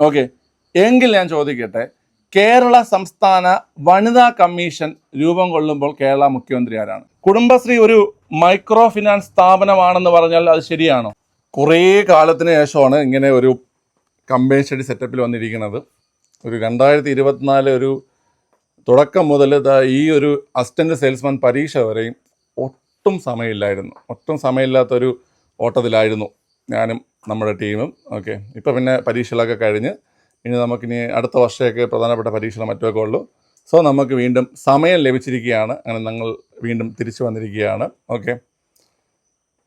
Okay. എങ്കിൽ ഞാൻ ചോദിക്കട്ടെ കേരള സംസ്ഥാന വനിതാ കമ്മീഷൻ രൂപം കൊള്ളുമ്പോൾ കേരള മുഖ്യമന്ത്രി ആരാണ്? കുടുംബശ്രീ ഒരു മൈക്രോ ഫിനാൻസ് സ്ഥാപനമാണെന്ന് പറഞ്ഞാൽ അത് ശരിയാണോ? കുറേ കാലത്തിന് ശേഷമാണ് ഇങ്ങനെ ഒരു കമ്പനി സ്റ്റഡി സെറ്റപ്പിൽ വന്നിരിക്കുന്നത്. ഒരു രണ്ടായിരത്തി ഇരുപത്തിനാല് ഒരു തുടക്കം മുതൽ ഈ ഒരു അസിസ്റ്റന്റ് സെയിൽസ്മാൻ പരീക്ഷ വരെയും ഒട്ടും സമയമില്ലായിരുന്നു. ഒട്ടും സമയമില്ലാത്തൊരു ഓട്ടത്തിലായിരുന്നു ഞാനും നമ്മുടെ ടീമും. ഓക്കെ. ഇപ്പോൾ പിന്നെ പരീക്ഷകളൊക്കെ കഴിഞ്ഞ് ഇനി നമുക്കിനി അടുത്ത വർഷമൊക്കെ പ്രധാനപ്പെട്ട പരീക്ഷകൾ മറ്റുമൊക്കെ ഉള്ളൂ. സോ നമുക്ക് വീണ്ടും സമയം ലഭിച്ചിരിക്കുകയാണ്. അങ്ങനെ ഞങ്ങൾ വീണ്ടും തിരിച്ചു വന്നിരിക്കുകയാണ്. ഓക്കെ.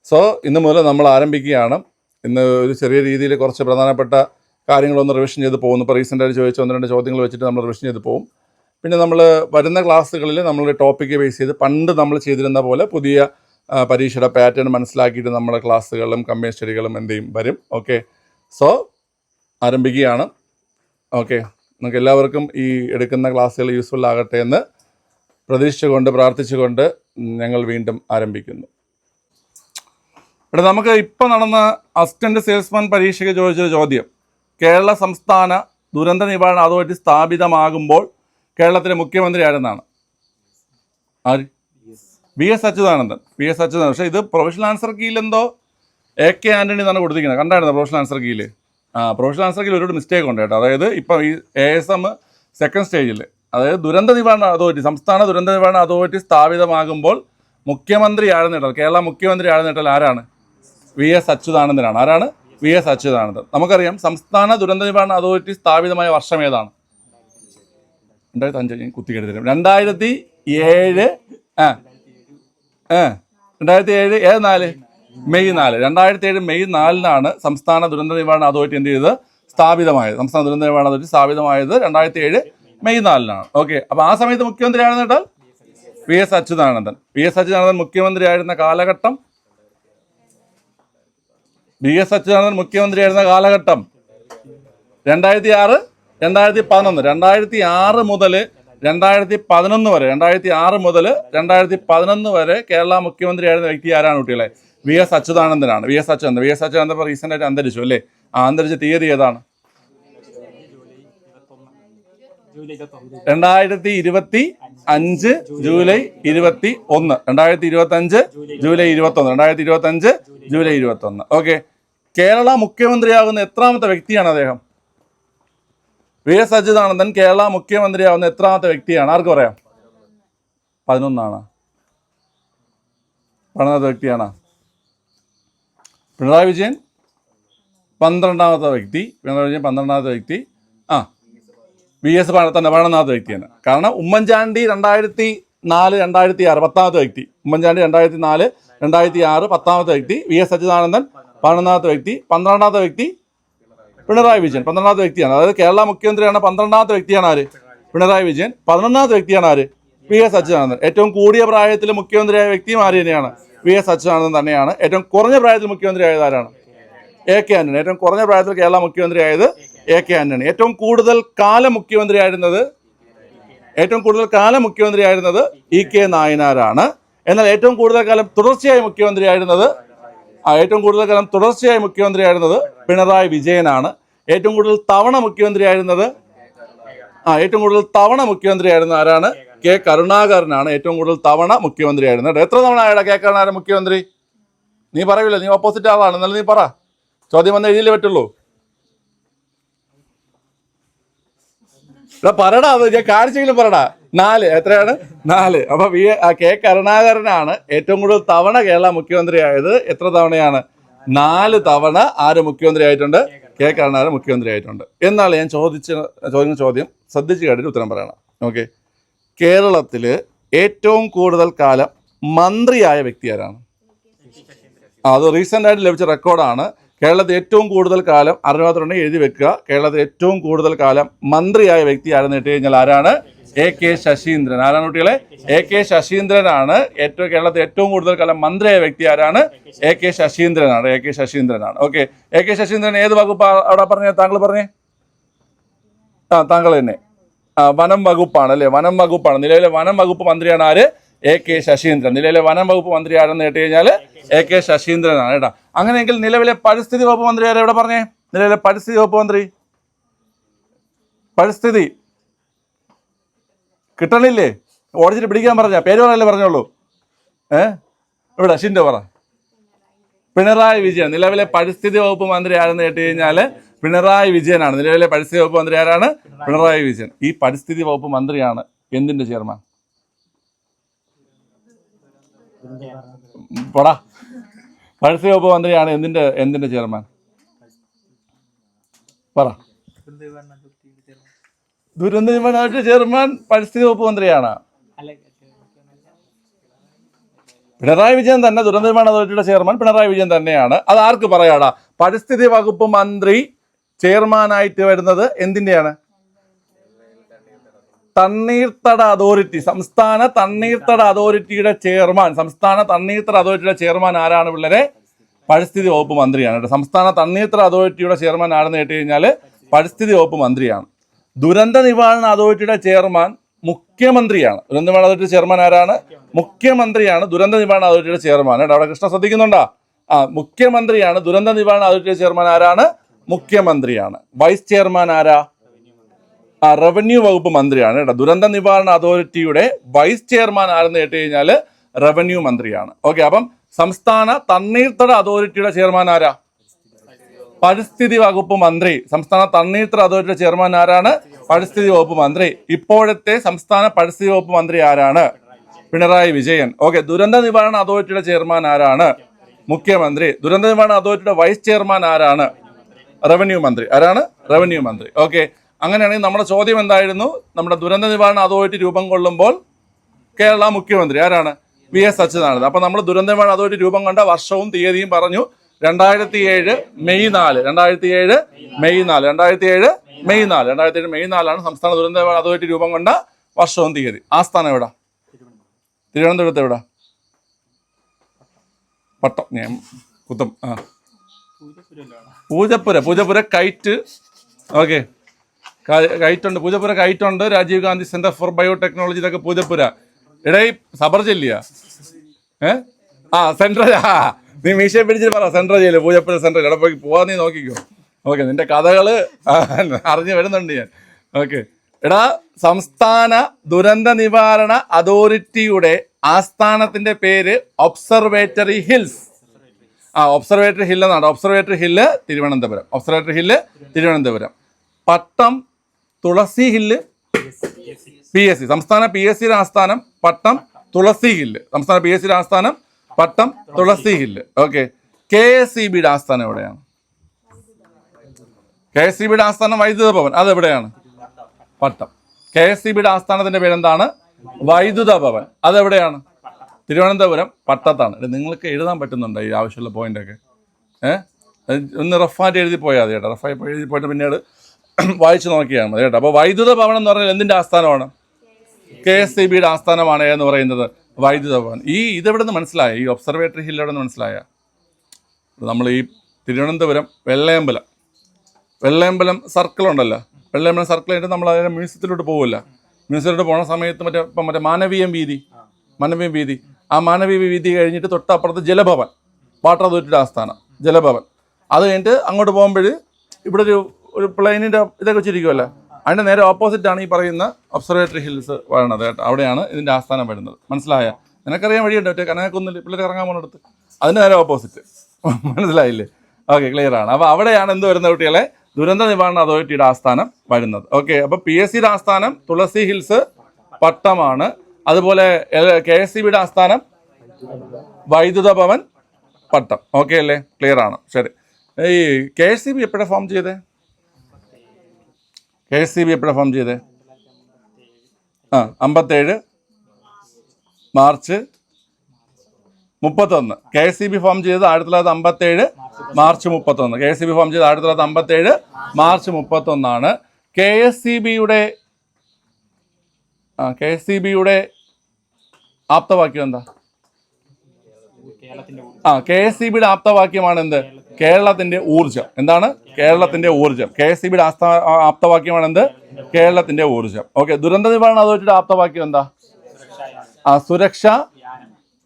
സോ ഇന്ന് മുതൽ നമ്മൾ ആരംഭിക്കുകയാണ്. ഇന്ന് ഒരു ചെറിയ രീതിയിൽ കുറച്ച് പ്രധാനപ്പെട്ട കാര്യങ്ങളൊന്ന് റിവിഷൻ ചെയ്ത് പോകുന്നു. ഇപ്പോൾ റീസെന്റായിട്ട് ചോദിച്ച ഒന്ന് രണ്ട് ചോദ്യങ്ങൾ വെച്ചിട്ട് നമ്മൾ റിവിഷൻ ചെയ്ത് പോകും. പിന്നെ നമ്മൾ വരുന്ന ക്ലാസ്സുകളിൽ നമ്മൾ ടോപ്പിക്ക് ബേസ് ചെയ്ത് പണ്ട് നമ്മൾ ചെയ്തിരുന്ന പോലെ പുതിയ പരീക്ഷയുടെ പാറ്റേൺ മനസ്സിലാക്കിയിട്ട് നമ്മുടെ ക്ലാസ്സുകളിലും കമ്പനി സ്റ്റഡികളും എന്ത് ചെയ്യും? വരും. ഓക്കെ സോ ആരംഭിക്കുകയാണ്. ഓക്കെ നിങ്ങൾക്ക് എല്ലാവർക്കും ഈ എടുക്കുന്ന ക്ലാസ്സുകൾ യൂസ്ഫുൾ ആകട്ടെ എന്ന് പ്രതീക്ഷിച്ചുകൊണ്ട് പ്രാർത്ഥിച്ചുകൊണ്ട് ഞങ്ങൾ വീണ്ടും ആരംഭിക്കുന്നു. ഇവിടെ നമുക്ക് ഇപ്പോൾ നടന്ന അസിസ്റ്റന്റ് സെയിൽസ്മാൻ പരീക്ഷയ്ക്ക് ചോദിച്ചൊരു ചോദ്യം. കേരള സംസ്ഥാന ദുരന്ത നിവാരണ അതോറിറ്റി സ്ഥാപിതമാകുമ്പോൾ കേരളത്തിലെ മുഖ്യമന്ത്രി ആരെന്നാണ്? ആര്? B S Achuthanandan B S Achuthanandan. പക്ഷേ ഇത് പ്രൊഫഷണൽ ആൻസർ കീലെന്തോ എ കെ ആന്റണി എന്നാണ് കൊടുത്തിരിക്കുന്നത്. കണ്ടായിരുന്നു പ്രൊഫഷണൽ ആൻസർ കീൽ ആ പ്രൊഫഷണൽ ആൻസർ കീൽ ഒരുപാട് മിസ്റ്റേക്ക് ഉണ്ട് കേട്ടോ. അതായത് ഇപ്പം ഈ എ എസ് എം സെക്കൻഡ് സ്റ്റേജിൽ അതായത് ദുരന്ത നിവാരണ അതോറിറ്റി സംസ്ഥാന ദുരന്ത നിവാരണ അതോറിറ്റി സ്ഥാപിതമാകുമ്പോൾ മുഖ്യമന്ത്രി ആഴ്ന്നിട്ടാൽ കേരള മുഖ്യമന്ത്രി ആഴ്ന്നിട്ടാൽ ആരാണ്? വി എസ് അച്യുതാനന്ദനാണ്. ആരാണ്? V S Achuthanandan. നമുക്കറിയാം സംസ്ഥാന ദുരന്ത നിവാരണ അതോറിറ്റി സ്ഥാപിതമായ വർഷം ഏതാണ്? രണ്ടായിരത്തി അഞ്ച് ഞാൻ കുത്തി കരുതരും രണ്ടായിരത്തി ഏഴ് ആ ഏ രണ്ടായിരത്തി ഏഴ് ഏത് നാല്? മെയ് നാല്. രണ്ടായിരത്തി ഏഴ് മെയ് നാലിനാണ് സംസ്ഥാന ദുരന്ത നിവാരണ അതോറിറ്റി എന്ത് ചെയ്തത്? സ്ഥാപിതമായത്. സംസ്ഥാന ദുരന്ത നിവാരണ അതോറിറ്റി സ്ഥാപിതമായത് രണ്ടായിരത്തി ഏഴ് മെയ് നാലിനാണ്. ഓക്കെ. അപ്പോൾ ആ സമയത്ത് മുഖ്യമന്ത്രി ആണെന്ന് കേട്ടാൽ V S Achuthanandan. V S Achuthanandan മുഖ്യമന്ത്രിയായിരുന്ന കാലഘട്ടം? വി എസ് അച്യുതാനന്ദൻ മുഖ്യമന്ത്രിയായിരുന്ന കാലഘട്ടം? രണ്ടായിരത്തി ആറ് രണ്ടായിരത്തി പതിനൊന്ന് രണ്ടായിരത്തി ആറ് മുതൽ രണ്ടായിരത്തി പതിനൊന്ന് വരെ രണ്ടായിരത്തി ആറ് മുതൽ രണ്ടായിരത്തി പതിനൊന്ന് വരെ കേരള മുഖ്യമന്ത്രിയായിരുന്ന വ്യക്തി ആരാണ് കുട്ടികളെ? V S അച്യുതാനന്ദനാണ്. V S Achuthanandan. V S Achuthanandan ഇപ്പോൾ റീസെന്റ് ആയിട്ട് അന്തരിച്ചു അല്ലേ? ആ അന്തരിച്ച തീയതി ഏതാണ്? രണ്ടായിരത്തി ഇരുപത്തി അഞ്ച് ജൂലൈ ഇരുപത്തി ഒന്ന് രണ്ടായിരത്തി ഇരുപത്തി അഞ്ച് ജൂലൈ ഇരുപത്തി ഒന്ന് രണ്ടായിരത്തി ഇരുപത്തി അഞ്ച് ജൂലൈ ഇരുപത്തി ഒന്ന് ഓക്കെ. കേരള മുഖ്യമന്ത്രിയാകുന്ന എത്രാമത്തെ വ്യക്തിയാണ് അദ്ദേഹം? വി എസ് അച്യുതാനന്ദൻ കേരള മുഖ്യമന്ത്രിയാവുന്ന എത്രാമത്തെ വ്യക്തിയാണ്? ആർക്ക് പറയാം? പതിനൊന്നാണ്. പതിനൊന്നാമത്തെ വ്യക്തിയാണ്. പിണറായി വിജയൻ പന്ത്രണ്ടാമത്തെ വ്യക്തി. പിണറായി വിജയൻ പന്ത്രണ്ടാമത്തെ വ്യക്തി. ആ വി എസ് തന്നെ പതിനൊന്നാമത്തെ വ്യക്തിയാണ്. കാരണം ഉമ്മൻചാണ്ടി രണ്ടായിരത്തി നാല് രണ്ടായിരത്തി ആറ് പത്താമത്തെ വ്യക്തി. ഉമ്മൻചാണ്ടി രണ്ടായിരത്തി നാല് രണ്ടായിരത്തി ആറ് പത്താമത്തെ വ്യക്തി. വി എസ് അച്യുതാനന്ദൻ പതിനൊന്നാമത്തെ വ്യക്തി. പന്ത്രണ്ടാമത്തെ വ്യക്തി പിണറായി വിജയൻ പന്ത്രണ്ടാമത്തെ വ്യക്തിയാണ്. അതായത് കേരള മുഖ്യമന്ത്രിയാണ് പന്ത്രണ്ടാമത്തെ വ്യക്തിയാണ് ആര്? പിണറായി വിജയൻ. പതിനൊന്നാമത്തെ വ്യക്തിയാണ് ആര്? V S Achuthanandan. ഏറ്റവും കൂടിയ പ്രായത്തിൽ മുഖ്യമന്ത്രിയായ വ്യക്തിയും ആര് തന്നെയാണ്? വി എസ് അച്യുതാനന്ദൻ തന്നെയാണ്. ഏറ്റവും കുറഞ്ഞ പ്രായത്തിൽ മുഖ്യമന്ത്രി ആരാണ്? A K Antony. ഏറ്റവും കുറഞ്ഞ പ്രായത്തിൽ കേരള മുഖ്യമന്ത്രി ആയത് എ കെ ആന്റണി. ഏറ്റവും കൂടുതൽ കാലം മുഖ്യമന്ത്രി ആയിരുന്നത് ഏറ്റവും കൂടുതൽ കാലം മുഖ്യമന്ത്രി ആയിരുന്നത് ഇ കെ നായനാരാണ്. എന്നാൽ ഏറ്റവും കൂടുതൽ കാലം തുടർച്ചയായി മുഖ്യമന്ത്രി ആയിരുന്നത് ഏറ്റവും കൂടുതൽ കാലം തുടർച്ചയായി മുഖ്യമന്ത്രിയായിരുന്നത് പിണറായി വിജയനാണ്. ഏറ്റവും കൂടുതൽ തവണ മുഖ്യമന്ത്രിയായിരുന്നത് ആ ഏറ്റവും കൂടുതൽ തവണ മുഖ്യമന്ത്രിയായിരുന്ന ആരാണ്? കെ കരുണാകരനാണ് ഏറ്റവും കൂടുതൽ തവണ മുഖ്യമന്ത്രിയായിരുന്നത് എത്ര തവണ ആയടാ കെ കരുണാകരൻ മുഖ്യമന്ത്രി? നീ പറയില്ല നീ ഓപ്പോസിറ്റ് ആളാണ്. എന്നാലും നീ പറ. ചോദ്യം വന്ന എഴുതിയില്ലേ പറ്റുള്ളൂ. പറയടാ പറടാ അത് ഞാൻ കാണിച്ചെങ്കിലും പറടാ. നാല് എത്രയാണ്? നാല്. അപ്പൊ വി കെ കരുണാകരനാണ് ഏറ്റവും കൂടുതൽ തവണ കേരള മുഖ്യമന്ത്രിയായത്. എത്ര തവണയാണ്? നാല് തവണ ആര് മുഖ്യമന്ത്രിയായിട്ടുണ്ട്? കെ കരുണാകരൻ മുഖ്യമന്ത്രിയായിട്ടുണ്ട്. എന്നാൽ ഞാൻ ചോദിച്ച ചോദിക്കുന്ന ചോദ്യം? ശ്രദ്ധിച്ച് കേട്ടിട്ട് ഉത്തരം പറയണം. ഓക്കെ. കേരളത്തിൽ ഏറ്റവും കൂടുതൽ കാലം മന്ത്രിയായ വ്യക്തി ആരാണ്? അത് റീസെന്റ് ആയിട്ട് ലഭിച്ച റെക്കോർഡാണ്. കേരളത്തിൽ ഏറ്റവും കൂടുതൽ കാലം അറിയാത്തുണ്ടെങ്കിൽ എഴുതി വെക്കുക. കേരളത്തിൽ ഏറ്റവും കൂടുതൽ കാലം മന്ത്രിയായ വ്യക്തി ആരെന്ന് കേട്ട് കഴിഞ്ഞാൽ ആരാണ്? A K Saseendran. ആരാണ് കുട്ടികളെ? എ കെ ശശീന്ദ്രനാണ്. ഏറ്റവും കേരളത്തിൽ ഏറ്റവും കൂടുതൽ കാലം മന്ത്രിയായ വ്യക്തി ആരാണ്? എ കെ ശശീന്ദ്രനാണ്. എ കെ ശശീന്ദ്രനാണ്. ഓക്കെ. എ കെ ശശീന്ദ്രൻ ഏത് വകുപ്പ് അവിടെ പറഞ്ഞേ? താങ്കൾ പറഞ്ഞേ? ആ താങ്കൾ തന്നെ. ആ, വനം വകുപ്പാണ് അല്ലേ? വനം വകുപ്പാണ്. നിലവിലെ വനം വകുപ്പ് മന്ത്രിയാണ് ആര്? A K Saseendran. നിലവിലെ വനം വകുപ്പ് മന്ത്രി ആരെന്ന് കേട്ട് കഴിഞ്ഞാൽ എ കെ ശശീന്ദ്രനാണ് കേട്ടോ. അങ്ങനെയെങ്കിൽ നിലവിലെ പരിസ്ഥിതി വകുപ്പ് മന്ത്രി ആരെ എവിടെ പറഞ്ഞേ? നിലവിലെ പരിസ്ഥിതി വകുപ്പ് മന്ത്രി? പരിസ്ഥിതി. കിട്ടണില്ലേ? ഓടിച്ചിട്ട് പിടിക്കാൻ പറഞ്ഞ? പേര് പറയല്ലേ പറഞ്ഞോളൂ. ഏ? ഇവിടെ ഷിന്റെ പറ. പിണറായി വിജയൻ. നിലവിലെ പരിസ്ഥിതി വകുപ്പ് മന്ത്രി ആരെന്ന് കേട്ട് കഴിഞ്ഞാൽ പിണറായി വിജയനാണ്. നിലവിലെ പരിസ്ഥിതി വകുപ്പ് മന്ത്രി ആരാണ്? പിണറായി വിജയൻ. ഈ പരിസ്ഥിതി വകുപ്പ് മന്ത്രിയാണ് എന്തിന്റെ ചെയർമാൻ? പോടാ. പരിസ്ഥിതി വകുപ്പ് മന്ത്രിയാണ് എന്തിന്റെ എന്തിന്റെ ചെയർമാൻ? പറ. ദുരന്ത നിവാരണ ചെയർമാൻ പരിസ്ഥിതി വകുപ്പ് മന്ത്രിയാണ്. പിണറായി വിജയൻ തന്നെ ദുരന്ത നിർമ്മാണ അതോറിറ്റിയുടെ ചെയർമാൻ പിണറായി വിജയൻ തന്നെയാണ്. അത് ആർക്ക് പറയാടാ? പരിസ്ഥിതി വകുപ്പ് മന്ത്രി ചെയർമാനായിട്ട് വരുന്നത് എന്തിന്റെയാണ്? തണ്ണീർത്തട അതോറിറ്റി സംസ്ഥാന തണ്ണീർത്തട അതോറിറ്റിയുടെ ചെയർമാൻ സംസ്ഥാന തണ്ണീർത്തട അതോറിറ്റിയുടെ ചെയർമാൻ ആരാണ് പിള്ളേരെ? പരിസ്ഥിതി വകുപ്പ് മന്ത്രിയാണ് സംസ്ഥാന തണ്ണീർത്തട അതോറിറ്റിയുടെ ചെയർമാൻ ആരെന്ന് കേട്ട് കഴിഞ്ഞാൽ പരിസ്ഥിതി വകുപ്പ് മന്ത്രിയാണ്. ദുരന്ത നിവാരണ അതോറിറ്റിയുടെ ചെയർമാൻ മുഖ്യമന്ത്രിയാണ്. ദുരന്ത നിവാരണ അതോറിറ്റി ചെയർമാൻ ആരാണ്? മുഖ്യമന്ത്രിയാണ് ദുരന്ത നിവാരണ അതോറിറ്റിയുടെ ചെയർമാൻ. കേട്ടോ അവിടെ കൃഷ്ണ ശ്രദ്ധിക്കുന്നുണ്ടോ? ആ മുഖ്യമന്ത്രിയാണ് ദുരന്ത നിവാരണ അതോറിറ്റിയുടെ ചെയർമാൻ ആരാണ്? മുഖ്യമന്ത്രിയാണ്. വൈസ് ചെയർമാൻ ആരാ? ആ റവന്യൂ വകുപ്പ് മന്ത്രിയാണ് കേട്ടോ. ദുരന്ത നിവാരണ അതോറിറ്റിയുടെ വൈസ് ചെയർമാൻ ആരെന്ന് കേട്ട് കഴിഞ്ഞാൽ റവന്യൂ മന്ത്രിയാണ്. ഓക്കെ അപ്പം സംസ്ഥാന തണ്ണീർത്തട അതോറിറ്റിയുടെ ചെയർമാൻ ആരാ? പരിസ്ഥിതി വകുപ്പ് മന്ത്രി സംസ്ഥാന തണ്ണീർത്തട അതോറിറ്റിയുടെ ചെയർമാൻ ആരാണ്? പരിസ്ഥിതി വകുപ്പ് മന്ത്രി. ഇപ്പോഴത്തെ സംസ്ഥാന പരിസ്ഥിതി വകുപ്പ് മന്ത്രി ആരാണ്? പിണറായി വിജയൻ. ഓക്കെ ദുരന്ത നിവാരണ അതോറിറ്റിയുടെ ചെയർമാൻ ആരാണ്? മുഖ്യമന്ത്രി. ദുരന്ത നിവാരണ അതോറിറ്റിയുടെ വൈസ് ചെയർമാൻ ആരാണ്? റവന്യൂ മന്ത്രി. ആരാണ്? റവന്യൂ മന്ത്രി. ഓക്കെ അങ്ങനെയാണെങ്കിൽ നമ്മുടെ ചോദ്യം എന്തായിരുന്നു? നമ്മുടെ ദുരന്ത നിവാരണ അതോറിറ്റി രൂപം കൊള്ളുമ്പോൾ കേരള മുഖ്യമന്ത്രി ആരാണ്? V S Achuthanandan. അപ്പൊ നമ്മൾ ദുരന്ത നിവാരണ അതോറിറ്റി രൂപം കണ്ട വർഷവും തീയതിയും പറഞ്ഞു. രണ്ടായിരത്തി ഏഴ് മെയ് നാല്. രണ്ടായിരത്തി ഏഴ് മെയ് നാല്. രണ്ടായിരത്തി ഏഴ് മെയ് നാല്. രണ്ടായിരത്തി ഏഴ് മെയ് നാലാണ് സംസ്ഥാന ദുരന്ത അതോറിറ്റി രൂപം കൊണ്ട വർഷവും തീയതി. ആ സ്ഥാനം എവിടെ? തിരുവനന്തപുരത്ത് എവിടെ? പട്ടം. ഞാൻ കുത്തം. ആ. പൂജപ്പുര. പൂജപ്പുര കൈറ്റ്. ഓക്കെ. കൈറ്റുണ്ട്. Poojappura കൈറ്റുണ്ട്. Rajiv Gandhi centre for biotechnology ഇതൊക്കെ പൂജപ്പുര. എടേ സബർ ചെല്ലിയ? ഏ? ആ സെൻട്രൽ. ആ നീ മീശയെ പിടിച്ചിട്ട് പറ സെൻട്രൽ ജയിൽ പൂജപ്പുര സെൻട്രൽ പോയി പോവാൻ നീ നോക്കിക്കോ. ഓക്കെ നിന്റെ കഥകൾ അറിഞ്ഞു വരുന്നുണ്ട് ഞാൻ. ഓക്കെ. എടാ സംസ്ഥാന ദുരന്ത നിവാരണ അതോറിറ്റിയുടെ ആസ്ഥാനത്തിന്റെ പേര് ഒബ്സർവേറ്ററി ഹിൽസ്. ആ ഒബ്സർവേറ്ററി ഹില്ല് എന്നാണ്. Observatory hill Thiruvananthapuram. Observatory hill Thiruvananthapuram. Pattom Thulasi hill P S C. സംസ്ഥാന പി എസ് സിയുടെ ആസ്ഥാനം പട്ടം തുളസി ഹില്ല്. സംസ്ഥാന പി എസ് സിയുടെ ആസ്ഥാനം Pattom Thulasi hill okay. K S C ബിയുടെ ആസ്ഥാനം എവിടെയാണ്? കെ എസ് സി ബിയുടെ ആസ്ഥാനം വൈദ്യുത ഭവൻ അതെവിടെയാണ്? പട്ടം. കെ എസ് സി ബിയുടെ ആസ്ഥാനത്തിന്റെ പേരെന്താണ്? വൈദ്യുത ഭവൻ അതെവിടെയാണ്? തിരുവനന്തപുരം പട്ടത്താണ്. നിങ്ങൾക്ക് എഴുതാൻ പറ്റുന്നുണ്ടോ ഈ ആവശ്യമുള്ള പോയിന്റ് ഒക്കെ ഏഹ് ഒന്ന് റഫായിട്ട് എഴുതി പോയാൽ മതി കേട്ടോ. റഫായി എഴുതി പോയിട്ട് പിന്നീട് വായിച്ചു നോക്കിയാൽ മതി കേട്ടോ. അപ്പോൾ വൈദ്യുത ഭവൻ എന്ന് പറഞ്ഞാൽ എന്തിന്റെ ആസ്ഥാനമാണ്? കെ എസ് സി ബിയുടെ ആസ്ഥാനമാണ് എന്ന് പറയുന്നത്. വൈദ്യുത ഭവൻ ഈ ഇതെവിടെ നിന്ന് മനസ്സിലായ? ഈ ഒബ്സർവേറ്ററി ഹിൽ എവിടെ നിന്ന് മനസ്സിലായ നമ്മൾ ഈ തിരുവനന്തപുരം വെള്ളയമ്പലം. വെള്ളയമ്പലം സർക്കിൾ ഉണ്ടല്ലോ. വെള്ളയമ്പലം സർക്കിൾ കഴിഞ്ഞിട്ട് നമ്മൾ അതിനെ മ്യൂസിയത്തിലോട്ട് പോകില്ല മ്യൂസിയത്തിലോട്ട് പോണ സമയത്ത് മറ്റേ ഇപ്പം മറ്റേ മാനവീയം വീതി. മാനവീയം വീതി. ആ മാനവീയ വീതി കഴിഞ്ഞിട്ട് തൊട്ടപ്പുറത്ത് ജലഭവൻ. വാട്ടർ അതോറിറ്റിയുടെ ആസ്ഥാനം. ജലഭവൻ. അത് കഴിഞ്ഞിട്ട് അങ്ങോട്ട് പോകുമ്പോൾ ഇവിടെ ഒരു ഒരു പ്ലെയിനിന്റെ ഇതൊക്കെ വെച്ചിരിക്കുമല്ലോ അതിന്റെ നേരെ ഓപ്പോസിറ്റ് ആണ് ഈ പറയുന്ന ഒബ്സർവേറ്ററി ഹിൽസ് വരുന്നത് കേട്ടോ. അവിടെയാണ് ഇതിന്റെ ആസ്ഥാനം വരുന്നത്. മനസ്സിലായ? നിനക്കറിയാൻ വഴിയുണ്ട് മറ്റേ കനകക്കുന്നിൽ പിള്ളേർ ഇറങ്ങാൻ പോകുന്നിടത്ത് അതിന് നേരെ ഓപ്പോസിറ്റ് മനസ്സിലായില്ലേ? ഓക്കെ ക്ലിയർ ആണ്. അപ്പോൾ അവിടെയാണ് എന്ത് വരുന്നത് കുട്ടികളെ? ദുരന്ത നിവാരണ അതോറിറ്റിയുടെ ആസ്ഥാനം വരുന്നത്. ഓക്കെ അപ്പോൾ പി എസ് സിയുടെ ആസ്ഥാനം തുളസി ഹിൽസ് പട്ടമാണ്. അതുപോലെ കെ എസ് സി ബിയുടെ ആസ്ഥാനം വൈദ്യുത ഭവൻ പട്ടം. ഓക്കെ അല്ലേ? ക്ലിയർ ആണ്. ശരി. ഈ കെ എസ് സി ബി എപ്പോഴാണ് ഫോം ചെയ്തേ? കെ എസ് സി ബി എപ്പോഴാണ് ഫോം ചെയ്തത് ആ അമ്പത്തേഴ് മാർച്ച് മുപ്പത്തൊന്ന്. K S C B form ചെയ്തത് ആയിരത്തി തൊള്ളായിരത്തി അമ്പത്തേഴ് മാർച്ച് മുപ്പത്തൊന്ന്. K S C B form ചെയ്തത് ആയിരത്തി തൊള്ളായിരത്തി അമ്പത്തേഴ് മാർച്ച് മുപ്പത്തൊന്നാണ്. കെ എസ് സി ബിയുടെ ആ കെ എസ് സി ബിയുടെ ആപ്തവാക്യം എന്താ? ആ കെ എസ് സി ബിയുടെ ആപ്തവാക്യമാണ് എന്ത് കേരളത്തിന്റെ ഊർജം എന്താണ്? കേരളത്തിന്റെ ഊർജം. കെ എസ് സി ബിയുടെ ആസ്ഥ ആപ്തവാക്യമാണ് എന്ത്? കേരളത്തിന്റെ ഊർജം. ഓക്കെ ദുരന്ത നിവാരണ അതോറിറ്റിയുടെ ആപ്തവാക്യം എന്താ? ആ സുരക്ഷ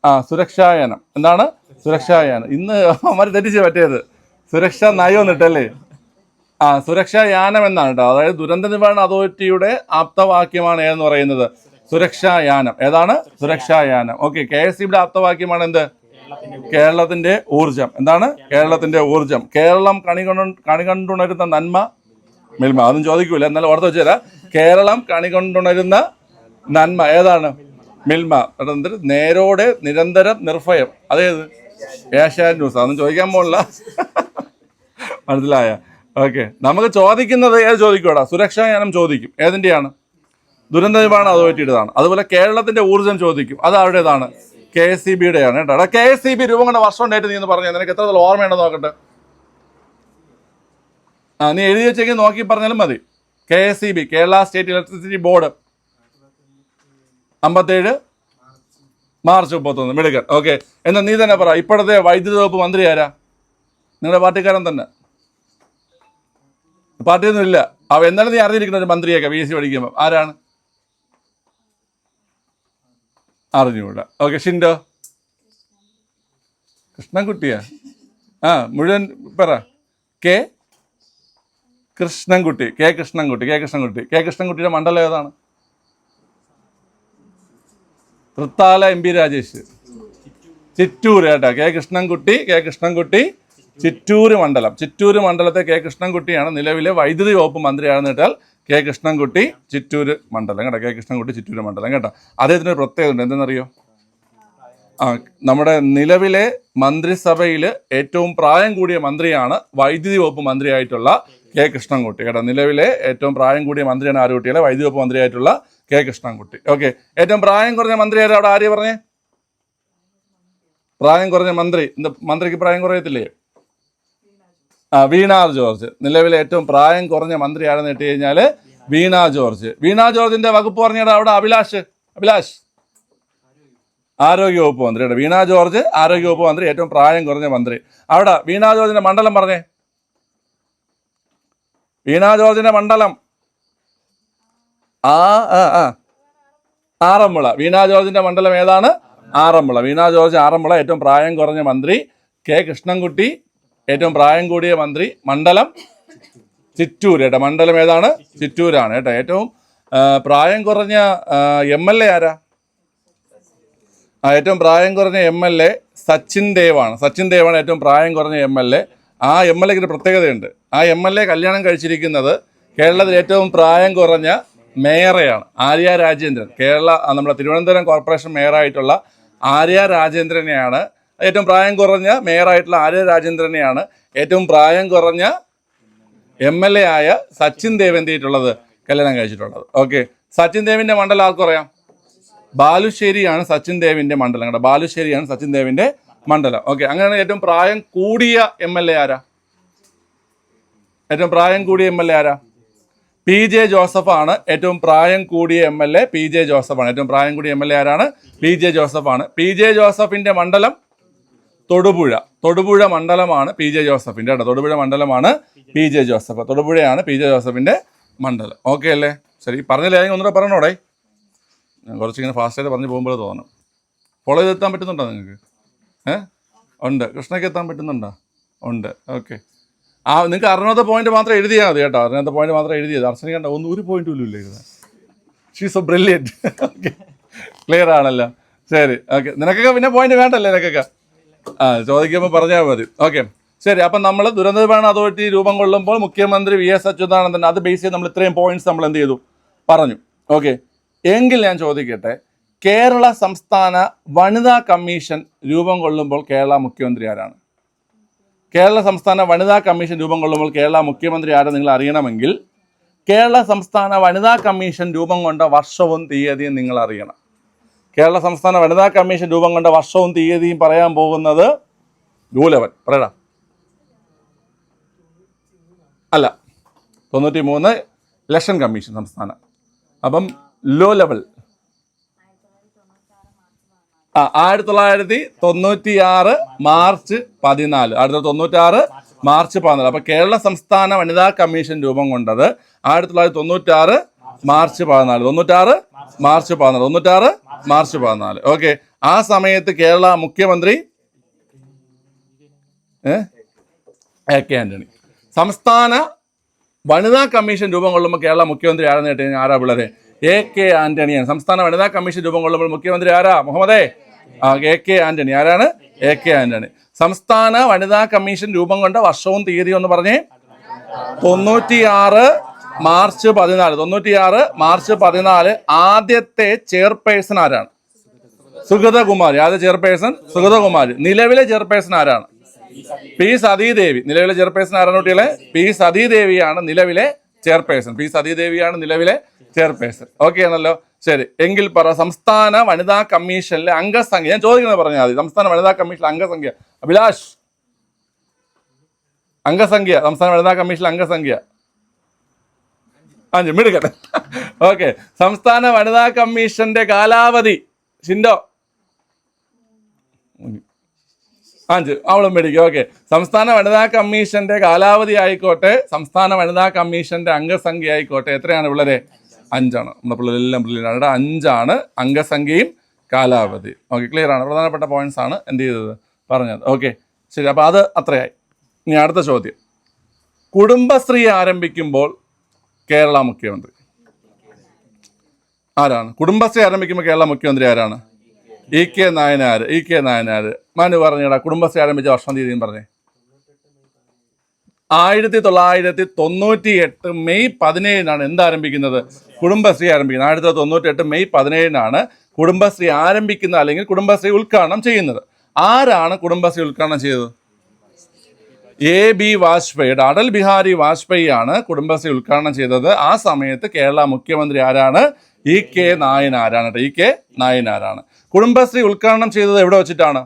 ആ സുരക്ഷായാനം. എന്താണ്? സുരക്ഷായാനം. ഇന്ന് അവന്മാർ തെറ്റിച്ച് പറ്റിയത്. സുരക്ഷാ നയം എന്നിട്ടല്ലേ ആ സുരക്ഷായാനം എന്നാണ് കേട്ടോ. അതായത് ദുരന്ത നിവാരണ അതോറിറ്റിയുടെ ആപ്തവാക്യമാണ് ഏതെന്ന് പറയുന്നത്? സുരക്ഷായാനം. ഏതാണ്? സുരക്ഷായാനം. ഓക്കെ കെ എസ് സിയുടെ ആപ്തവാക്യമാണ് എന്ത്? കേരളത്തിന്റെ ഊർജം എന്താണ്? കേരളത്തിന്റെ ഊർജം കേരളം കണി കണി കണ്ടുണരുന്ന നന്മ മിൽമ. അതൊന്നും ചോദിക്കൂല. എന്നാലും ഓർത്ത് വെച്ചുതരാം. കേരളം കണി കൊണ്ടുണരുന്ന നന്മ ഏതാണ്? മിൽമ. നേരോടെ നിരന്തരം നിർഭയം. അതേത്? Asian news. അതൊന്നും ചോദിക്കാൻ പോകില്ല മനസ്സിലായ? ഓക്കെ. നമുക്ക് ചോദിക്കുന്നത് ഏത് ചോദിക്കൂടാ സുരക്ഷാ യാനം ചോദിക്കും. ഏതിന്റെയാണ് ദുരന്ത നിവാരണ അതോറിറ്റിയുടേതാണ്. അതുപോലെ കേരളത്തിന്റെ ഊർജം ചോദിക്കും. അത് ആരുടേതാണ്? കെ എസ് സി ബിയുടെയാണ് കേട്ടോ. കെ എസ് സി ബി രൂപം കൊണ്ട വർഷം ഉണ്ടായിട്ട് നീ എന്ന് പറഞ്ഞു? നിനക്ക് എത്ര ഓർമ്മയുണ്ടെന്ന് നോക്കട്ടെ. ആ നീ എഴുതി വെച്ചെങ്കിൽ നോക്കി പറഞ്ഞാലും മതി. K S C B Kerala state electricity board അമ്പത്തേഴ്? മാർച്ച് മുപ്പത്തൊന്ന്. മിടുക്കൻ ഓക്കെ. എന്നാൽ നീ തന്നെ പറ. ഇപ്പോഴത്തെ വൈദ്യുതി വകുപ്പ് മന്ത്രി ആരാ? നിങ്ങളുടെ പാർട്ടിക്കാരൻ തന്നെ. പാർട്ടിയൊന്നും ഇല്ല അവ എന്നാലും നീ അറിഞ്ഞിരിക്കുന്ന ഒരു മന്ത്രിയൊക്കെ എസ് സി പഠിക്കുമ്പോൾ ആരാണ്? അറിഞ്ഞുകൂടാ. ഓക്കെ ഷിൻഡോ. കൃഷ്ണൻകുട്ടിയാ? ആ മുഴുവൻ പറ. K? Krishnankutty. K Krishnankutty K Krishnankutty. K കൃഷ്ണൻകുട്ടിയുടെ മണ്ഡലം ഏതാണ്? Thrithala M P Rajesh. Chittur കേട്ടോ. കെ കൃഷ്ണൻകുട്ടി കെ കൃഷ്ണൻകുട്ടി ചിറ്റൂർ മണ്ഡലം. ചിറ്റൂർ മണ്ഡലത്തെ കെ കൃഷ്ണൻകുട്ടിയാണ് നിലവിലെ വൈദ്യുതി വകുപ്പ് മന്ത്രിയാണെന്ന് കേട്ടാൽ കെ കൃഷ്ണൻകുട്ടി ചിറ്റൂര് മണ്ഡലം കേട്ടോ. കെ കൃഷ്ണൻകുട്ടി ചിറ്റൂര് മണ്ഡലം കേട്ടോ. അദ്ദേഹത്തിന് ഒരു പ്രത്യേകത ഉണ്ട്. എന്തെന്നറിയോ? ആ നമ്മുടെ നിലവിലെ മന്ത്രിസഭയിൽ ഏറ്റവും പ്രായം കൂടിയ മന്ത്രിയാണ് വൈദ്യുതി വകുപ്പ് മന്ത്രിയായിട്ടുള്ള കെ കൃഷ്ണൻകുട്ടി. കേട്ടോ നിലവിലെ ഏറ്റവും പ്രായം കൂടിയ മന്ത്രിയാണ് ആര് കുട്ടികളെ? വൈദ്യുതി വകുപ്പ് മന്ത്രിയായിട്ടുള്ള കെ കൃഷ്ണൻകുട്ടി. ഓക്കെ ഏറ്റവും പ്രായം കുറഞ്ഞ മന്ത്രി ആരാ? അവിടെ ആര്യ പറഞ്ഞേ? പ്രായം കുറഞ്ഞ മന്ത്രി. മന്ത്രിക്ക് പ്രായം കുറയത്തില്ലേ? വീണ ജോർജ്. നിലവിലെ ഏറ്റവും പ്രായം കുറഞ്ഞ മന്ത്രി ആരെന്ന് ഇട്ട് കഴിഞ്ഞാൽ വീണ ജോർജ്. വീണ ജോർജിന്റെ വകുപ്പ് പറഞ്ഞാൽ അവിടെ അഭിലാഷ്. അഭിലാഷ്. ആരോഗ്യ വകുപ്പ് മന്ത്രി. കേട്ടോ വീണ ജോർജ് ആരോഗ്യ വകുപ്പ് മന്ത്രി ഏറ്റവും പ്രായം കുറഞ്ഞ മന്ത്രി. അവിടെ വീണ ജോർജിന്റെ മണ്ഡലം പറഞ്ഞേ. വീണ ജോർജിന്റെ മണ്ഡലം. ആ ആ ആ. ആറന്മുള. വീണ ജോർജിന്റെ മണ്ഡലം ഏതാണ്? ആറന്മുള. വീണ ജോർജ് ആറന്മുള ഏറ്റവും പ്രായം കുറഞ്ഞ മന്ത്രി കെ കൃഷ്ണൻകുട്ടി ഏറ്റവും പ്രായം കൂടിയ മന്ത്രി മണ്ഡലം ചിറ്റൂർ കേട്ടോ മണ്ഡലം ഏതാണ്? ചിറ്റൂരാണ് കേട്ടോ ഏറ്റവും പ്രായം കുറഞ്ഞ എം എൽ എ ആരാ? ഏറ്റവും പ്രായം കുറഞ്ഞ എം എൽ എ സച്ചിൻ ദേവാണ്. സച്ചിൻ ദേവാണ് ഏറ്റവും പ്രായം കുറഞ്ഞ എം എൽ എ. ആ എം എൽ എക്ക് ഒരു പ്രത്യേകതയുണ്ട്. ആ എം എൽ എ കല്യാണം കഴിച്ചിരിക്കുന്നത് കേരളത്തിൽ ഏറ്റവും പ്രായം കുറഞ്ഞ മേയറെയാണ് ആര്യ രാജേന്ദ്രൻ. കേരള നമ്മുടെ തിരുവനന്തപുരം കോർപ്പറേഷൻ മേയറായിട്ടുള്ള ആര്യ രാജേന്ദ്രനെയാണ് ഏറ്റവും പ്രായം കുറഞ്ഞ മേയറായിട്ടുള്ള ആര്യ രാജേന്ദ്രനെയാണ് ഏറ്റവും പ്രായം കുറഞ്ഞ എം എൽ എ ആയ സച്ചിൻ ദേവ് എന്ത് ചെയ്തിട്ടുള്ളത് കല്യാണം കഴിച്ചിട്ടുള്ളത്. ഓക്കെ സച്ചിൻ ദേവിന്റെ മണ്ഡലം ആർക്കും അറിയാം? ബാലുശ്ശേരിയാണ് സച്ചിൻ ദേവിന്റെ മണ്ഡലം. കേട്ടോ ബാലുശ്ശേരിയാണ് സച്ചിൻ ദേവിന്റെ മണ്ഡലം. ഓക്കെ അങ്ങനെയാണ് ഏറ്റവും പ്രായം കൂടിയ എം എൽ എ ആരാ? ഏറ്റവും പ്രായം കൂടിയ എം എൽ എ ആരാ? പി ജെ ജോസഫാണ് ഏറ്റവും പ്രായം കൂടിയ M L A. P J ജോസഫാണ്. ഏറ്റവും പ്രായം കൂടിയ എം എൽ എ ആരാണ്? പി ജെ ജോസഫാണ്. പി ജെ ജോസഫിന്റെ മണ്ഡലം തൊടുപുഴ. തൊടുപുഴ മണ്ഡലമാണ് പി ജെ ജോസഫിന്റെ കേട്ടോ. തൊടുപുഴ മണ്ഡലമാണ് പി ജെ ജോസഫ്. തൊടുപുഴയാണ് പി ജെ ജോസഫിന്റെ മണ്ഡലം. ഓക്കെ അല്ലേ? ശരി പറഞ്ഞില്ലേ? ഒന്നുകൂടെ പറഞ്ഞോടെ? കുറച്ചിങ്ങനെ ഫാസ്റ്റായിട്ട് പറഞ്ഞു പോകുമ്പോൾ തോന്നും. ഫോളോ ചെയ്തെത്താൻ പറ്റുന്നുണ്ടോ നിങ്ങൾക്ക്? ഏ? ഉണ്ട്. കൃഷ്ണയ്ക്ക് എത്താൻ പറ്റുന്നുണ്ടോ? ഉണ്ട്. ഓക്കെ ആ നിങ്ങൾക്ക് അറിഞ്ഞാത്ത പോയിന്റ് മാത്രം എഴുതിയാൽ മതി കേട്ടോ. അറിഞ്ഞാത്ത പോയിന്റ് മാത്രം എഴുതിയത്. അർച്ചന കണ്ട? ഒന്നും ഒരു പോയിന്റ് ഇല്ല എഴുതാൻ she's a brilliant okay clear ആണല്ലോ. ശരി. ഓക്കെ നിനക്കൊക്കെ പിന്നെ പോയിന്റ് വേണ്ടല്ലേ നിനക്കൊക്കെ? ആ ചോദിക്കുമ്പോൾ പറഞ്ഞാൽ മതി. ഓക്കെ ശരി അപ്പം നമ്മൾ ദുരന്ത നിവാരണ അതോറിറ്റി രൂപം കൊള്ളുമ്പോൾ മുഖ്യമന്ത്രി വി എസ് അച്യുതാനന്ദൻ അത് ബേസ് ചെയ്ത് നമ്മൾ ഇത്രയും പോയിന്റ്സ് നമ്മൾ എന്ത് ചെയ്തു? പറഞ്ഞു. ഓക്കെ എങ്കിൽ ഞാൻ ചോദിക്കട്ടെ കേരള സംസ്ഥാന വനിതാ കമ്മീഷൻ രൂപം കൊള്ളുമ്പോൾ കേരള മുഖ്യമന്ത്രി ആരാണ്? കേരള സംസ്ഥാന വനിതാ കമ്മീഷൻ രൂപം കൊള്ളുമ്പോൾ കേരള മുഖ്യമന്ത്രി ആരെ നിങ്ങൾ അറിയണമെങ്കിൽ കേരള സംസ്ഥാന വനിതാ കമ്മീഷൻ രൂപം കൊണ്ട വർഷവും തീയതിയും നിങ്ങൾ അറിയണം. കേരള സംസ്ഥാന വനിതാ കമ്മീഷൻ രൂപം കൊണ്ട വർഷവും തീയതിയും പറയാൻ പോകുന്നത് ജൂലവൻ പറയടാ. അല്ല തൊണ്ണൂറ്റി മൂന്ന് ഇലക്ഷൻ കമ്മീഷൻ സംസ്ഥാനം. അപ്പം ലോ ലെവൽ. ആ ആയിരത്തി തൊള്ളായിരത്തി തൊണ്ണൂറ്റി ആറ് മാർച്ച് പതിനാല്. ആയിരത്തി തൊള്ളായിരത്തി തൊണ്ണൂറ്റി ആറ് മാർച്ച് പതിനാല്. അപ്പോൾ കേരള സംസ്ഥാന വനിതാ കമ്മീഷൻ രൂപം കൊണ്ടത് ആയിരത്തി തൊള്ളായിരത്തി തൊണ്ണൂറ്റി ആറ് മാർച്ച് പതിനാല്. തൊണ്ണൂറ്റാറ് മാർച്ച് പതിനാല്. തൊണ്ണൂറ്റാറ്? മാർച്ച് പതിനാല്. ഓക്കെ. ആ സമയത്ത് കേരള മുഖ്യമന്ത്രി എ കെ ആന്റണി. സംസ്ഥാന വനിതാ കമ്മീഷൻ രൂപം കൊള്ളുമ്പോൾ കേരള മുഖ്യമന്ത്രി ആരെന്ന് കേട്ട് കഴിഞ്ഞാൽ ആരാ പിള്ളേരെ? എ കെ ആന്റണിയാണ്. സംസ്ഥാന വനിതാ കമ്മീഷൻ രൂപം കൊള്ളുമ്പോൾ മുഖ്യമന്ത്രി ആരാ? മുഹമ്മദേ? A K Antony. ആരാണ്? A K Antony. സംസ്ഥാന വനിതാ കമ്മീഷൻ രൂപം കൊണ്ട വർഷവും തീയതിയും എന്ന് പറഞ്ഞേ. തൊണ്ണൂറ്റിയാറ് മാർച്ച് പതിനാല് തൊണ്ണൂറ്റിയാറ് മാർച്ച് പതിനാല് ആദ്യത്തെ ചെയർപേഴ്സൺ ആരാണ്? സുഗതകുമാരി. ആദ്യ ചെയർപേഴ്സൺ സുഗതകുമാരി. നിലവിലെ ചെയർപേഴ്സൺ ആരാണ്? പി സതീദേവി. നിലവിലെ ചെയർപേഴ്സൺ ആരാണ് കുട്ടികളെ? പി സതീദേവിയാണ് നിലവിലെ ചെയർപേഴ്സൺ. പി സതീദേവിയാണ് നിലവിലെ ചെയർപേഴ്സൺ. ഓക്കെ ആണല്ലോ. ശരി. എങ്കിൽ പറ സംസ്ഥാന വനിതാ കമ്മീഷനിലെ അംഗസംഖ്യ. ഞാൻ ചോദിക്കുന്നത് പറഞ്ഞാൽ മതി. സംസ്ഥാന വനിതാ കമ്മീഷനിലെ അംഗസംഖ്യ. അഭിലാഷ്. അംഗസംഖ്യ. സംസ്ഥാന വനിതാ കമ്മീഷനിലെ അംഗസംഖ്യ. അഞ്ച് മിടുക്കട്ടെ ഓക്കെ സംസ്ഥാന വനിതാ കമ്മീഷന്റെ കാലാവധി. ഷിൻഡോ. അഞ്ച് അവളും മേടിക്കും. ഓക്കെ സംസ്ഥാന വനിതാ കമ്മീഷന്റെ കാലാവധി ആയിക്കോട്ടെ. സംസ്ഥാന വനിതാ കമ്മീഷന്റെ അംഗസംഖ്യ ആയിക്കോട്ടെ. എത്രയാണ് പിള്ളേരെ? അഞ്ചാണ്. നമ്മുടെ പിള്ളേരെല്ലാം പിള്ളേരുടെ അഞ്ചാണ് അംഗസംഖ്യയും കാലാവധി. ഓക്കെ ക്ലിയർ ആണ്. പ്രധാനപ്പെട്ട പോയിന്റ്സ് ആണ് എന്ത് ചെയ്തത്? പറഞ്ഞത്. ഓക്കെ ശരി അപ്പോൾ അത് അത്രയായി. ഇനി അടുത്ത ചോദ്യം. കുടുംബശ്രീ ആരംഭിക്കുമ്പോൾ കേരള മുഖ്യമന്ത്രി. ആരാണ്? കുടുംബശ്രീ ആരംഭിക്കുമ്പോൾ കേരള മുഖ്യമന്ത്രി ആരാണ്? E K Nayanar E K Nayanar Manu പറഞ്ഞടാ Kudumbashree ആരംഭിച്ച വർഷം തീയതിയും പറഞ്ഞേ. ആയിരത്തി തൊള്ളായിരത്തി തൊണ്ണൂറ്റി എട്ട് മെയ് പതിനേഴിനാണ് എന്താരംഭിക്കുന്നത് കുടുംബശ്രീ ആരംഭിക്കുന്നത്. ആയിരത്തി തൊള്ളായിരത്തി തൊണ്ണൂറ്റി എട്ട് മെയ് പതിനേഴിനാണ് കുടുംബശ്രീ ആരംഭിക്കുന്നത് അല്ലെങ്കിൽ കുടുംബശ്രീ ഉദ്ഘാടനം ചെയ്യുന്നത്. ആരാണ് കുടുംബശ്രീ ഉദ്ഘാടനം ചെയ്തത്? എ ബി വാജ്പേയിയുടെ അടൽ ബിഹാരി വാജ്പേയി ആണ് കുടുംബശ്രീ ഉദ്ഘാടനം ചെയ്തത്. ആ സമയത്ത് കേരള മുഖ്യമന്ത്രി ആരാണ്? ഇ കെ നായനാരാണ് കേട്ടോ? ഇ കെ നായനാരാണ് കുടുംബശ്രീ ഉദ്ഘാടനം ചെയ്തത് എവിടെ വെച്ചിട്ടാണ്?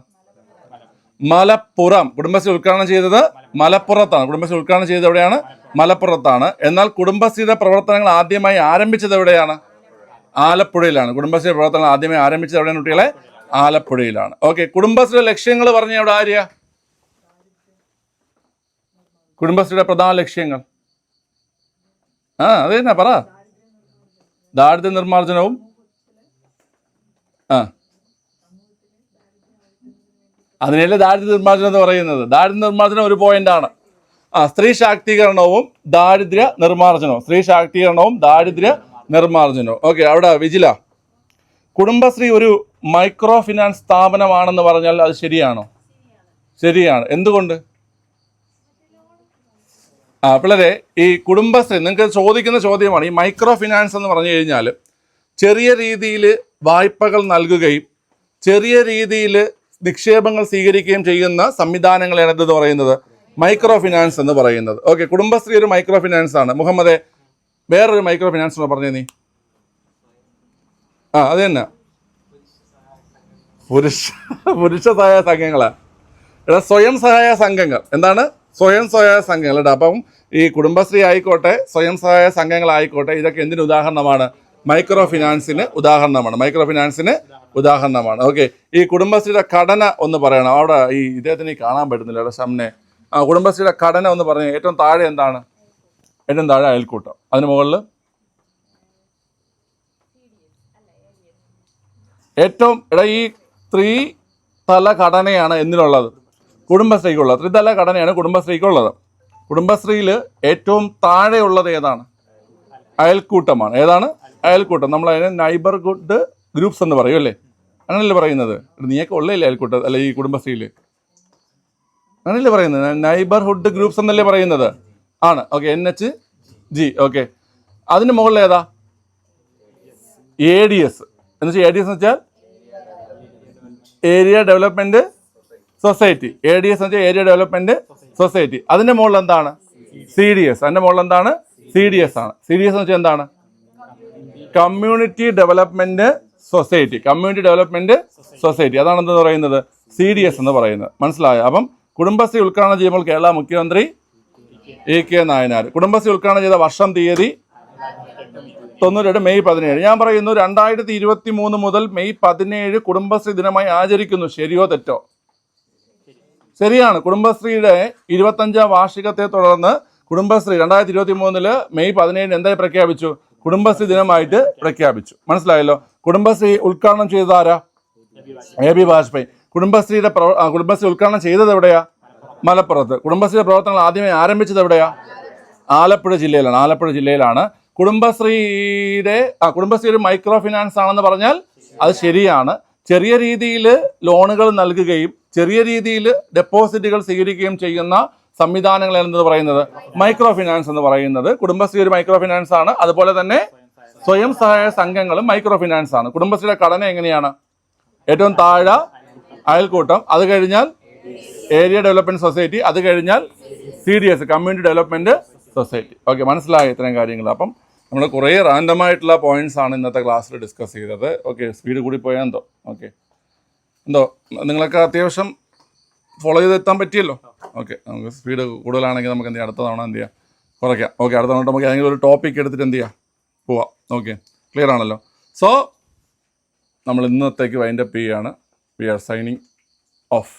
മലപ്പുറം. കുടുംബശ്രീ ഉദ്ഘാടനം ചെയ്തത് മലപ്പുറത്താണ്. കുടുംബശ്രീ ഉദ്ഘാടനം ചെയ്തത് എവിടെയാണ്? മലപ്പുറത്താണ്. എന്നാൽ കുടുംബശ്രീയുടെ പ്രവർത്തനങ്ങൾ ആദ്യമായി ആരംഭിച്ചത് എവിടെയാണ്? ആലപ്പുഴയിലാണ്. കുടുംബശ്രീ പ്രവർത്തനങ്ങൾ ആദ്യമായി ആരംഭിച്ചത് എവിടെയാണ് കുട്ടികളെ? ആലപ്പുഴയിലാണ്. ഓക്കെ കുടുംബശ്രീ ലക്ഷ്യങ്ങൾ പറഞ്ഞ എവിടെ ആര്യ? കുടുംബശ്രീയുടെ പ്രധാന ലക്ഷ്യങ്ങൾ. ആ അത് തന്നെ പറ. ദാരിദ്ര്യ നിർമ്മാർജനവും. ആ. അതിനല്ലേ ദാരിദ്ര്യ നിർമ്മാർജനം എന്ന് പറയുന്നത്? ദാരിദ്ര്യ നിർമ്മാർജനം ഒരു പോയിന്റാണ് ആ സ്ത്രീ ശാക്തീകരണവും ദാരിദ്ര്യ നിർമ്മാർജനവും. സ്ത്രീ ശാക്തീകരണവും ദാരിദ്ര്യ നിർമ്മാർജനവും. ഓക്കെ അവിടെ വിജില. കുടുംബശ്രീ ഒരു മൈക്രോ ഫിനാൻസ് സ്ഥാപനമാണെന്ന് പറഞ്ഞാൽ അത് ശരിയാണോ? ശരിയാണ്. എന്തുകൊണ്ട്? പിള്ളേരെ ഈ കുടുംബശ്രീ നിങ്ങൾക്ക് ചോദിക്കുന്ന ചോദ്യമാണ് ഈ മൈക്രോ ഫിനാൻസ് എന്ന് പറഞ്ഞു കഴിഞ്ഞാൽ ചെറിയ രീതിയിൽ വായ്പകൾ നൽകുകയും ചെറിയ രീതിയിൽ നിക്ഷേപങ്ങൾ സ്വീകരിക്കുകയും ചെയ്യുന്ന സംവിധാനങ്ങളാണ് എന്തെന്ന് പറയുന്നത്? മൈക്രോ ഫിനാൻസ് എന്ന് പറയുന്നത്. ഓക്കെ കുടുംബശ്രീ ഒരു മൈക്രോ ഫിനാൻസ് ആണ്. മുഹമ്മദെ വേറൊരു മൈക്രോ ഫിനാൻസ് എന്ന് പറഞ്ഞേ നീ. ആ അത് തന്നെ. പുരുഷ പുരുഷ സഹായ സംഘങ്ങളാണ് എടാ സ്വയം സഹായ സംഘങ്ങൾ. എന്താണ്? സ്വയം സഹായ സംഘങ്ങൾ കേട്ടോ അപ്പം ഈ കുടുംബശ്രീ ആയിക്കോട്ടെ സ്വയം സഹായ സംഘങ്ങളായിക്കോട്ടെ ഇതൊക്കെ എന്തിനു ഉദാഹരണമാണ്? മൈക്രോ ഫിനാൻസിന് ഉദാഹരണമാണ്. മൈക്രോ ഫിനാൻസിന് ഉദാഹരണമാണ്. ഓക്കെ. ഈ കുടുംബശ്രീയുടെ ഘടന ഒന്ന് പറയണം. അവിടെ ഈ ഇദ്ദേഹത്തിന് കാണാൻ പറ്റുന്നില്ല അവിടെ ഷംനെ. ആ കുടുംബശ്രീയുടെ ഘടന ഒന്ന് പറഞ്ഞു. ഏറ്റവും താഴെ എന്താണ്? ഏറ്റവും താഴെ അയൽക്കൂട്ടം. അതിന് മുകളിൽ? ഏറ്റവും എടാ ഈ ത്രീ തല ഘടനയാണ് എന്തിനുള്ളത്? കുടുംബശ്രീക്കുള്ളത്. ത്രിതല ഘടനയാണ് കുടുംബശ്രീക്കുള്ളത്. കുടുംബശ്രീയിൽ ഏറ്റവും താഴെയുള്ളത് ഏതാണ്? അയൽക്കൂട്ടമാണ്. ഏതാണ്? അയൽക്കൂട്ടം. നമ്മൾ അതിനെ നൈബർഹുഡ് ഗ്രൂപ്പ്സ് എന്ന് പറയും അല്ലേ? അങ്ങനെയല്ലേ പറയുന്നത്? നീയൊക്കെ ഉള്ളതല്ലേ അയൽക്കൂട്ടം അല്ല ഈ കുടുംബശ്രീയിൽ അങ്ങനെയല്ലേ പറയുന്നത്? നൈബർഹുഡ് ഗ്രൂപ്പ്സ് എന്നല്ലേ പറയുന്നത്? ആണ്. Okay N H G okay. അതിന് മുകളിൽ ഏതാ? എ ഡി എസ് എന്ന് വെച്ചാൽ എ ഡി എസ് എന്ന് വെച്ചാൽ area development society. A D S എന്ന് വെച്ചാൽ ഏരിയ ഡെവലപ്മെന്റ് സൊസൈറ്റി. അതിന്റെ മുകളിൽ എന്താണ്? സി ഡി എസ് അതിന്റെ മുകളിൽ എന്താണ്? സി ഡി എസ് ആണ്. സി ഡി എസ് എന്ന് വെച്ചാൽ എന്താണ്? Community development society community development society അതാണ് എന്തെന്ന് പറയുന്നത്? സി ഡി എസ് എന്ന് പറയുന്നത്. മനസ്സിലായ? അപ്പം കുടുംബശ്രീ ഉദ്ഘാടനം ചെയ്യുമ്പോൾ കേരള മുഖ്യമന്ത്രി എ കെ നായനാർ കുടുംബശ്രീ ഉദ്ഘാടനം ചെയ്ത വർഷം തീയതി തൊണ്ണൂറ്റെട്ട് മെയ് പതിനേഴ്. ഞാൻ പറയുന്നു രണ്ടായിരത്തി ഇരുപത്തി മൂന്ന് മുതൽ മെയ് പതിനേഴ് കുടുംബശ്രീ ദിനമായി ആചരിക്കുന്നു. ശരിയോ തെറ്റോ? ശരിയാണ്. കുടുംബശ്രീയുടെ ഇരുപത്തഞ്ചാം വാർഷികത്തെ തുടർന്ന് കുടുംബശ്രീ രണ്ടായിരത്തി ഇരുപത്തി മൂന്നിൽ മെയ് പതിനേഴിന് എന്തായി പ്രഖ്യാപിച്ചു? കുടുംബശ്രീ ദിനമായിട്ട് പ്രഖ്യാപിച്ചു. മനസ്സിലായല്ലോ? കുടുംബശ്രീ ഉദ്ഘാടനം ചെയ്തത് ആരാ? A B Vajpayee. കുടുംബശ്രീയുടെ കുടുംബശ്രീ ഉദ്ഘാടനം ചെയ്തത് എവിടെയാ? മലപ്പുറത്ത്. കുടുംബശ്രീയുടെ പ്രവർത്തനങ്ങൾ ആദ്യമേ ആരംഭിച്ചത് എവിടെയാ? ആലപ്പുഴ ജില്ലയിലാണ്. ആലപ്പുഴ ജില്ലയിലാണ്. കുടുംബശ്രീയുടെ കുടുംബശ്രീ ഒരു മൈക്രോ ഫിനാൻസ് ആണെന്ന് പറഞ്ഞാൽ അത് ശരിയാണ്. ചെറിയ രീതിയിൽ ലോണുകൾ നൽകുകയും ചെറിയ രീതിയിൽ ഡെപ്പോസിറ്റുകൾ സ്വീകരിക്കുകയും ചെയ്യുന്ന സംവിധാനങ്ങൾ എന്ന് പറയുന്നത്? മൈക്രോ ഫിനാൻസ് എന്ന് പറയുന്നത്. കുടുംബശ്രീ ഒരു മൈക്രോ ഫിനാൻസ് ആണ്. അതുപോലെ തന്നെ സ്വയം സഹായ സംഘങ്ങളും മൈക്രോ ഫിനാൻസ് ആണ്. കുടുംബശ്രീയുടെ ഘടന എങ്ങനെയാണ്? ഏറ്റവും താഴെ അയൽക്കൂട്ടം അത് കഴിഞ്ഞാൽ ഏരിയ ഡെവലപ്മെന്റ് സൊസൈറ്റി അത് കഴിഞ്ഞാൽ C D S community development society. Okay മനസ്സിലായ ഇത്രയും കാര്യങ്ങൾ അപ്പം നമ്മൾ കുറേ റാൻഡമായിട്ടുള്ള പോയിന്റ്സ് ആണ് ഇന്നത്തെ ക്ലാസ്സിൽ ഡിസ്കസ് ചെയ്തത്. ഓക്കെ സ്പീഡ് കൂടി പോയാൽ എന്തോ? ഓക്കെ എന്തോ? നിങ്ങളൊക്കെ അത്യാവശ്യം ഫോളോ ചെയ്ത് എത്താൻ പറ്റിയല്ലോ? ഓക്കെ നമുക്ക് സ്പീഡ് കൂടുതലാണെങ്കിൽ നമുക്ക് എന്ത് അടുത്ത തവണ എന്ത് ചെയ്യാം? കുറയ്ക്കാം. ഓക്കെ അടുത്ത തവണ നമുക്ക് ഏതെങ്കിലും ഒരു ടോപ്പിക് എടുത്തിട്ട് എന്ത് ചെയ്യാം? പോവാം. ഓക്കെ ക്ലിയർ ആണല്ലോ. സോ നമ്മൾ ഇന്നത്തേക്ക് വൈൻഡപ്പ് ചെയ്യുകയാണ്. V are signing off